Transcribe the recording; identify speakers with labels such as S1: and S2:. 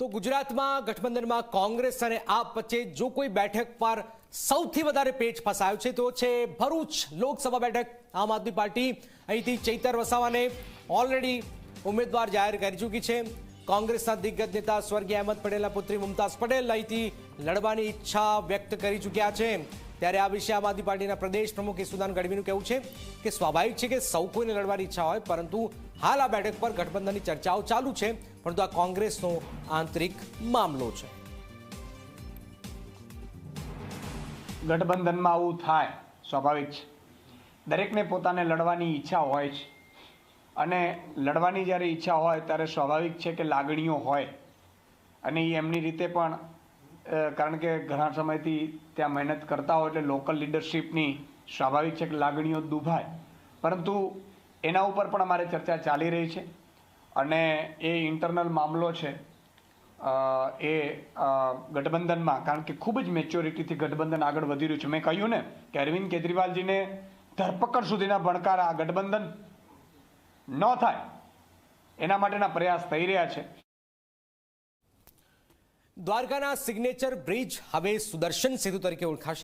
S1: તો ગુજરાતમાં ગઠબંધનમાં કોંગ્રેસ અને આપ વચ્ચે જો કોઈ બેઠક પર સૌથી વધારે પેચ ફસાયો છે તો છે ભરૂચ લોકસભા બેઠક. આમ આદમી પાર્ટી અહીંથી ચૈતર વસાવાને ઓલરેડી ઉમેદવાર જાહેર કરી ચૂકી છે. કોંગ્રેસના દિગ્ગજ નેતા સ્વર્ગીય અહેમદ પટેલના પુત્રી મુમતાઝ પટેલ અહીંથી લડવાની ઈચ્છા વ્યક્ત કરી ચૂક્યા છે. ત્યારે આ વિશે આમ આદમી પાર્ટીના પ્રદેશ પ્રમુખ ઈસુદાન ગઢવીનું કહેવું છે કે સ્વાભાવિક છે કે સૌ કોઈને લડવાની ઈચ્છા હોય, પરંતુ હાલ આ બેઠક પર ગઠબંધનની ચર્ચાઓ ચાલુ છે. પરંતુ આ કોંગ્રેસનો આંતરિક મામલો છે.
S2: ગઠબંધનમાં આવું થાય, સ્વાભાવિક છે. દરેકને પોતાને લડવાની ઈચ્છા હોય છે. અને લડવાની જ્યારે ઈચ્છા હોય ત્યારે સ્વાભાવિક છે કે લાગણીઓ હોય. અને એ એમની રીતે પણ કારણ કે ઘણા સમયથી ત્યાં મહેનત કરતા હોય એટલે લોકલ લીડરશિપની સ્વાભાવિક છે કે લાગણીઓ દુભાય. પરંતુ એના ઉપર પણ અમારે ચર્ચા ચાલી રહી છે. અને એ ઇન્ટરનલ મામલો છે એ ગઠબંધનમાં, કારણ કે ખૂબ જ મેચ્યોરિટીથી ગઠબંધન આગળ વધી રહ્યું છે. મેં કહ્યું ને કે અરવિંદ કેજરીવાલજીને ધરપકડ સુધીના ભણકાર ગઠબંધન ન થાય. એના માટેના પ્રયાસ થઈ રહ્યા છે.
S1: દ્વારકાના સિગ્નેચર બ્રિજ હવે સુદર્શન સેતુ તરીકે ઓળખાશે.